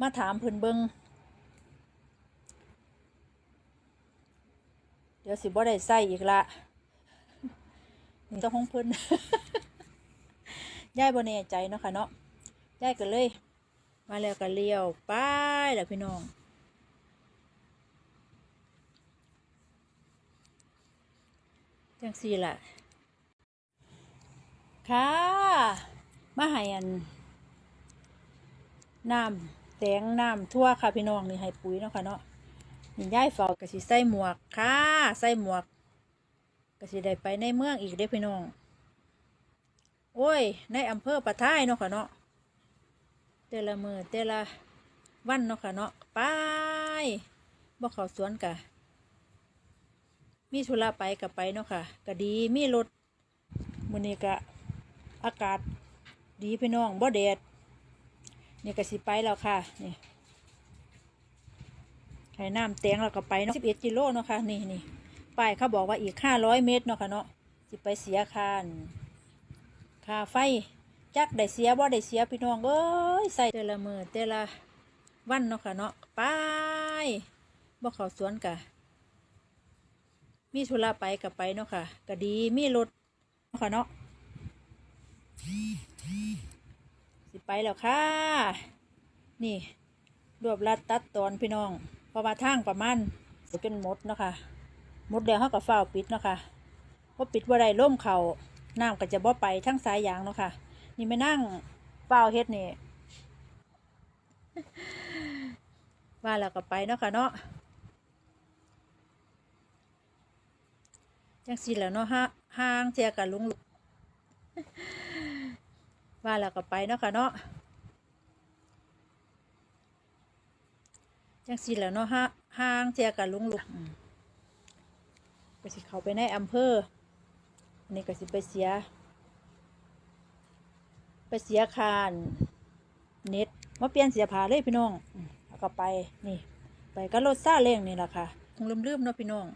มาถามเพิ่นเบิงเดี๋ยวสิบ่ได้ใส่อีกละนี่เจ้าของเพิ่นยายบ่แน่ใจเนาะค่ะเนาะยายก็เลย มาแล้วก็เลี้ยวไปแล้วพี่น้องจังสี่ล่ะ ค่ะ มาให้อันน้ำ แตงน้ำทั่วค่ะพี่น้องนี่ให้ปุ๋ยเนาะค่ะเนาะนี่ย้ายเฝ้ากะสิใส่หมวกค่ะใส่หมวกกะสิได้ไปในเมืองอีกเด้พี่น้อง โอ้ย ในอำเภอปะท้ายเนาะค่ะเนาะแต่ละมือแต่ละวันเนาะค่ะเนาะไปบ่เขาสวนกะ มีธุระไปกับไปเนาะค่ะก็ดีมีรถมื้อนี้ก็อากาศดีพี่น้องบ่แดด นี่ก็สิไปแล้วค่ะ นี่ให้น้ำแตงแล้วก็ไปเนาะ11กิโลเนาะค่ะ นี่นี่ป้ายเขาบอกว่าอีก500เมตรเนาะค่ะเนาะสิไปเสียค่าอั่นค่าไฟจักได้เสียบ่ได้เสียพี่น้องเอ้ยใส่แต่ละมือแต่ละวันเนาะค่ะเนาะไปบ่เขาสวนกะ มีธุระไปกับไปเนาะค่ะก็ดีมีรถเนาะค่ะเนาะ สิไปแล้วค่ะ นี่ รวบรัดตัดตอนพี่น้องเพราะว่าทางประมาณจะเป็นหมดเนาะค่ะหมดแล้วเขาก็เฝ้าปิดเนาะค่ะเพราะปิดว่าได้ล่มเขาน้ำก็จะบ่ไปทั้งสายยางเนาะค่ะ นี่ไม่นั่งเฝ้าเฮ็ดนี่ว่าแล้วก็ไปเนาะค่ะเนาะจังสิแล้วเนาะฮะห่างเจียกับลุง ว่าแล้วก็ไปเนาะค่ะเนาะจังสิแล้วเนาะฮะห่างเจียกับลุงลุงก็สิเขาไปในอำเภออันนี้ก็สิไปเสีย ไปเสียคานเน็ตมาเปลี่ยนเสียผาเลยพี่น้องแล้วก็ไปนี่ ไปก็รถซาเล้งนี่แหละค่ะคงลืมๆเนาะพี่น้อง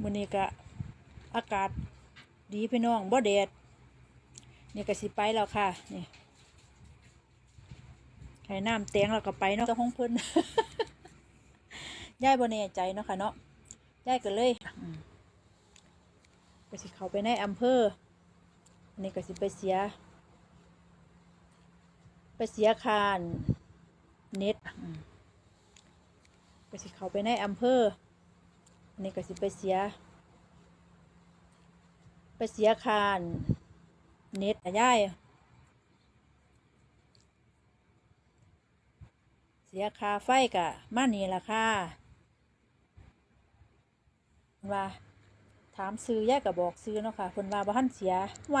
มื้อนี้ก็อากาศ ดีพี่น้องบ่แดดนี่ก็สิไปแล้วค่ะนี่ให้น้ำแตงแล้วก็ไปเนาะเจ้าของเพิ่นยายบ่แน่ใจเนาะค่ะเนาะยายก็เลยก็สิเขาไปในอำเภออันนี้ก็สิไปเสีย ไปเสียคานเน็ตก็สิเขาไปในอำเภออันนี้ก็สิไปเสีย ไปเสียคานเน็ตย่ายเสียคาไฟกะมานี่ละค่ะเพิ่นว่าถามซื้อย่ายก็บอกซื้อเนาะค่ะเพิ่นว่าบ่ทันเสียไหว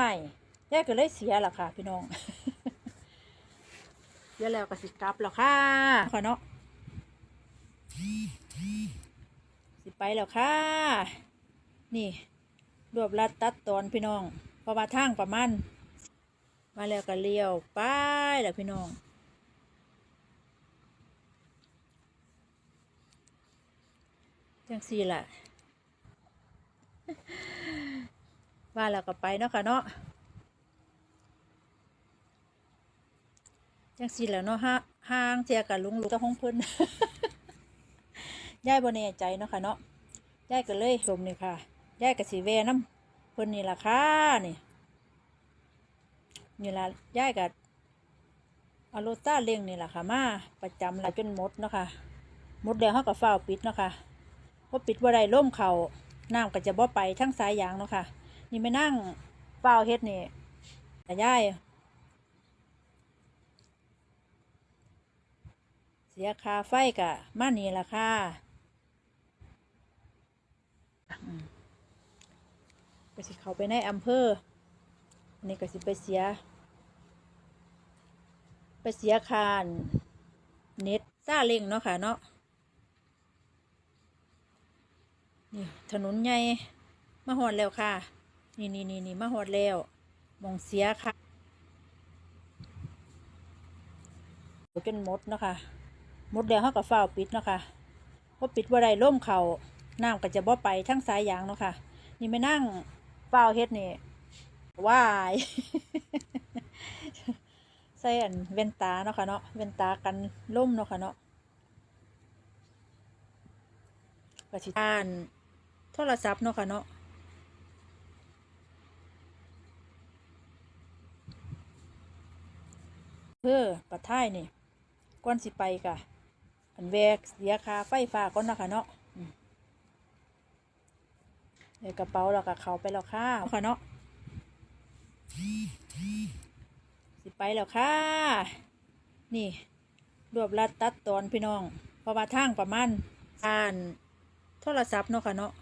ย่ายก็เลยเสียล่ะค่ะ พี่น้องเดี๋ยวแล้วก็สิกลับแล้วค่ะขอเนาะสิไปแล้วค่ะ นี่ รวบรัดตัดตอนพี่น้องพราท่าทางประมาณมาแล้วก็เลี้ยวไปแล้วพี่น้อง จังสี่ล่ะว่าแล้วก็ไปเนาะค่ะเนาะจังสี่แหล้วเนาะฮะห่างเจียกับลุงลุงเจ้าของเพิ่อนยายบ่แน่ใจเนาะค่ะเนาะยายก็เลยสมนี่ค่ะ ยายก็สิแวน้ำเพิ่นนี่ล่ะค่ะนี่นี่ล่ะยายก็เอารถซาเล้งนี่ล่ะค่ะมาประจำละจนหมดเนาะค่ะหมดแล้วเฮาก็เฝ้าปิดเนาะค่ะพอปิดบ่ได้ล่มเขาน้ำก็จะบ่ไปทั้งสายยางเนาะค่ะ นี่ไม่นั่งเฝ้าเฮ็ดนี่แต่ยายเสียค่าไฟกะมานี่ล่ะค่ะ อืม ก็สิเขาไปในอำเภออันนี้ก็สิไปเสีย ไปเสียคานเน็ตซาเล้งเนาะค่ะเนาะนี่ถนนใหญ่มาหอดแล้วค่ะ นี่นี่นี่นี่มาหอดแล้วมองเสียค่ะจนหมดเนาะค่ะหมดแล้วเขาก็เฝ้าปิดเนาะค่ะพอปิดว่าได้ล่มเขาน้ำก็จะบ่ไปทั้งสายยางเนาะค่ะ นี่ไม่นั่ง เฝ้าเฮ็ดนี่วายส่อันเวนตาเนาะค่ะเนาะเวนตากันล่มเนาะค่ะเนาะก็สิอ่านโทรศัพท์เนาะค่ะเนาะเพื่อปัดท้ายนี่ก่อนสิไปกะอันแวกเสียค่าไฟฟ้าก่อนเนาะคะเนาะ ในกระเป๋าเราก็เขาไปแล้วค่ะเนาะค่ะเนาะสิไปแล้วค่ะ นี่รวบรัดตัดตอนพี่น้องเพราะว่าทางประมาณอ่านโทรศัพท์เนาะค่ะเนาะ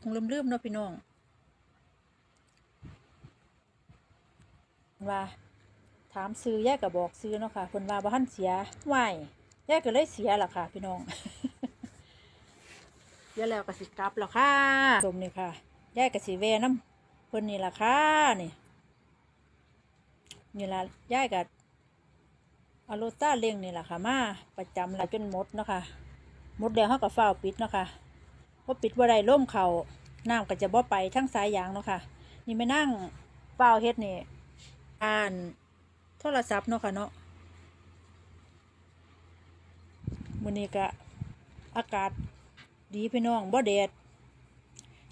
คงลืมๆเนาะพี่น้องว่าถามซื้อย่าก็บอกซื้อเนาะค่ะเพิ่นว่าบ่ทันเสียไหวย่าก็เลยเสียล่ะค่ะ พี่น้อง เดี๋ยแล้วก็สิกลับแล้วค่ะสมนี่ค่ะย่าก็สิแวน้ำเพิ่นนี่ล่ะค่ะนี่นี่ล่ะย่าก็เอารต้าเลี้ยงนี่ล่ะค่ะมาประจำละจนหมดเนาะค่ะหมดแล้วเฮาก็เฝ้าปิดเนาะค่ะพอปิดบ่ได้ล่มเขาน้ำก็จะบ่ไปทั้งสายยางเนาะค่ะนี่ไม่นั่งเฝ้าเฮ็ดนี่อ่านโทรศัพท์เนาะค่ะเนาะมื้อนี้ก็อากาศ ดีพี่น้องบ่แดด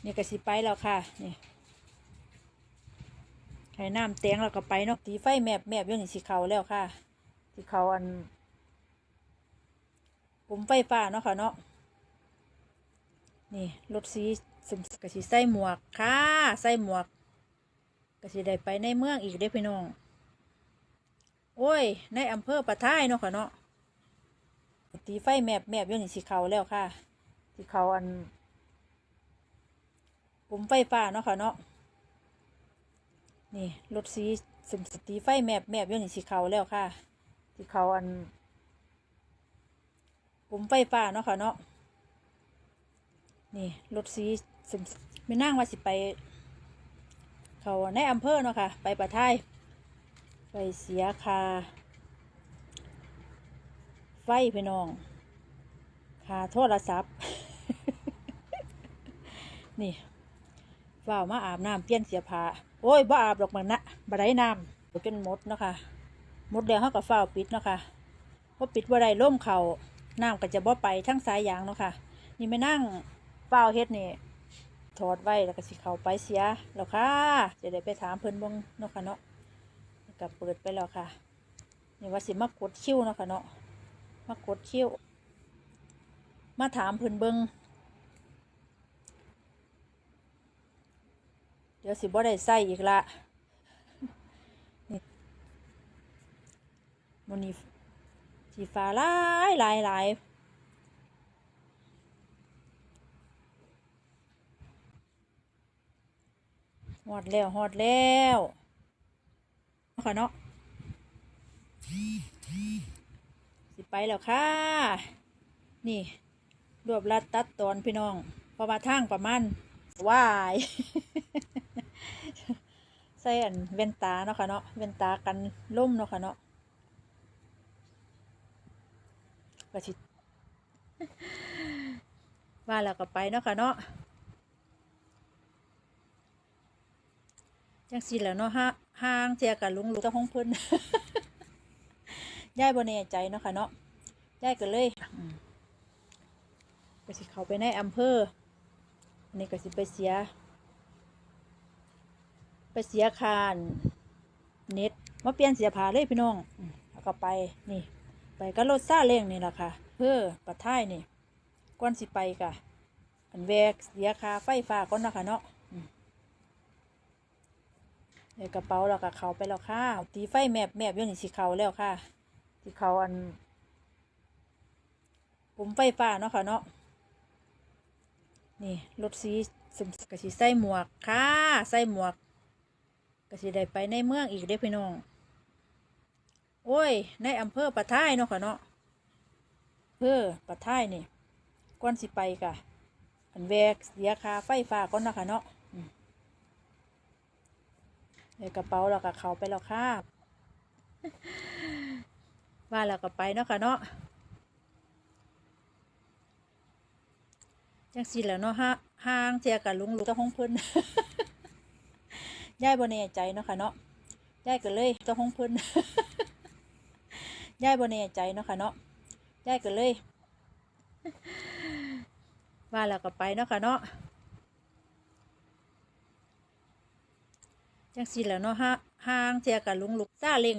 นี่ก็สิไปแล้วค่ะนี่ให้น้ำแตงแล้วก็ไปเนาะตีไฟแมบแมบยู่นี่สิเขาแล้วค่ะสิเขาอันปุ่มไฟฟ้าเนาะค่ะเนาะนี่รถสีสมก็สิใส่หมวกค่ะใส่หมวกก็สิได้ไปในเมืองอีกเด้พี่น้องโอ้ย ในอำเภอปะท้ายเนาะค่ะเนาะตีไฟแมบแมบยู่นี่สิเขาแล้วค่ะ สิเขาอันปุ่มไฟฟ้าเนาะค่ะเนาะนี่รถสีสมตีไฟแมบแมบอยู่นี่สิเขาแล้วค่ะสิเขาอันปุ่มไฟฟ้าเนาะค่ะเนาะนี่รถสีสมไม่นั่งว่าสิไป เขาในอำเภอเนาะค่ะ ไปปะท้ายไปเสียคาไฟพี่น้องคาโทรศัพท์ นี่ฝ้าวมาอาบน้ำเปลี่ยนเสียผ้าโอ้ยบ่อาบดอกมันนะบ่ได้น้ำจนหมดเนาะค่ะหมดแล้วเขาก็ฝ้าวปิดเนาะค่ะพอปิดบ่ได้ล่มเขาน้ำก็จะบ่ไปทั้งสายยางเนาะค่ะ นี่ไม่นั่งฝ้าวเฮ็ดนี่ถอดไว้แล้วก็สิเขาไปเสียแล้วค่ะจะได้ไปถามเพิ่นเบงเนาะค่ะเนาะก็เปิดไปแล้วค่ะนี่ว่าสิมากดคิ้วเนาะค่ะเนาะมากดคิ้วมาถามเพิ่นเบิง เดี๋ยวสิบ่ได้ใส่อีกละนี่มันนี่สีฟ้าลายลายลายฮอดแล้วฮอดแล้วเนาะค่ะเนาะสิไปแล้วค่ะ นี่รวบรัดตัดตอนพี่น้องพราท่าทางประมาณวาย ใส่อันเวนตาเนาะค่ะเนาะเวนตากันล่มเนาะค่ะเนาะก็สิว่าแล้วก็ไปเนาะค่ะเนาะจังสิแหล้วเนาะฮะห่างเทียกับลุงลูกเจ้าของเพิ่นยายบ่แน่ใจเนาะค่ะเนาะยายก็เลยก็สิเขาไปในอำเภออันนี้ก็สิไปเสีย เสียคานเน็ตมาเปลี่ยนเสียผ้าเลยพี่น้องแล้วก็ไปนี่ ไปก็รถซาเล้งนี่แหละค่ะ เพื่อปัดท้ายนี่ก่อนสิไปกะอันแวกเสียคาไฟฟ้าก่อนนะคะเนาะอืมในกระเป๋าเราก็เขาไปแล้วค่ะ ตีไฟแมบแมบยู่นี่สิเขาแล้วค่ะที่เขาอันปุ่มไฟฟ้าเนาะค่ะเนาะนี่รถสีสมกสิใส่หมวกค่ะ ใส่หมวก ก็สิได้ไปในเมืองอีกเด้พี่น้อง โอ้ย ในอำเภอปะท้ายเนาะค่ะเนาะเภอปะท้ายนี่ก่อนสิไปกะอันแวกเสียค่าไฟฟ้าก่อนเนาะค่ะเนาะอืมในกระเป๋าเราก็เขาไปแล้วค่ะว่าแล้วก็ไปเนาะค่ะเนาะจังสิแล้วเนาะห่างเทียกับลุงลูกเจ้าของเพิ่น ยายบ่แน่ใจเนาะค่ะเนาะยายก็เลยต้องห้องเพิ่นยายบ่แน่ใจเนาะค่ะเนาะยายก็เลยว่าแล้วก็ไปเนาะค่ะเนาะจังสิแล้วเนาะฮะห่างเทียกับลุงลูกซาเล็ง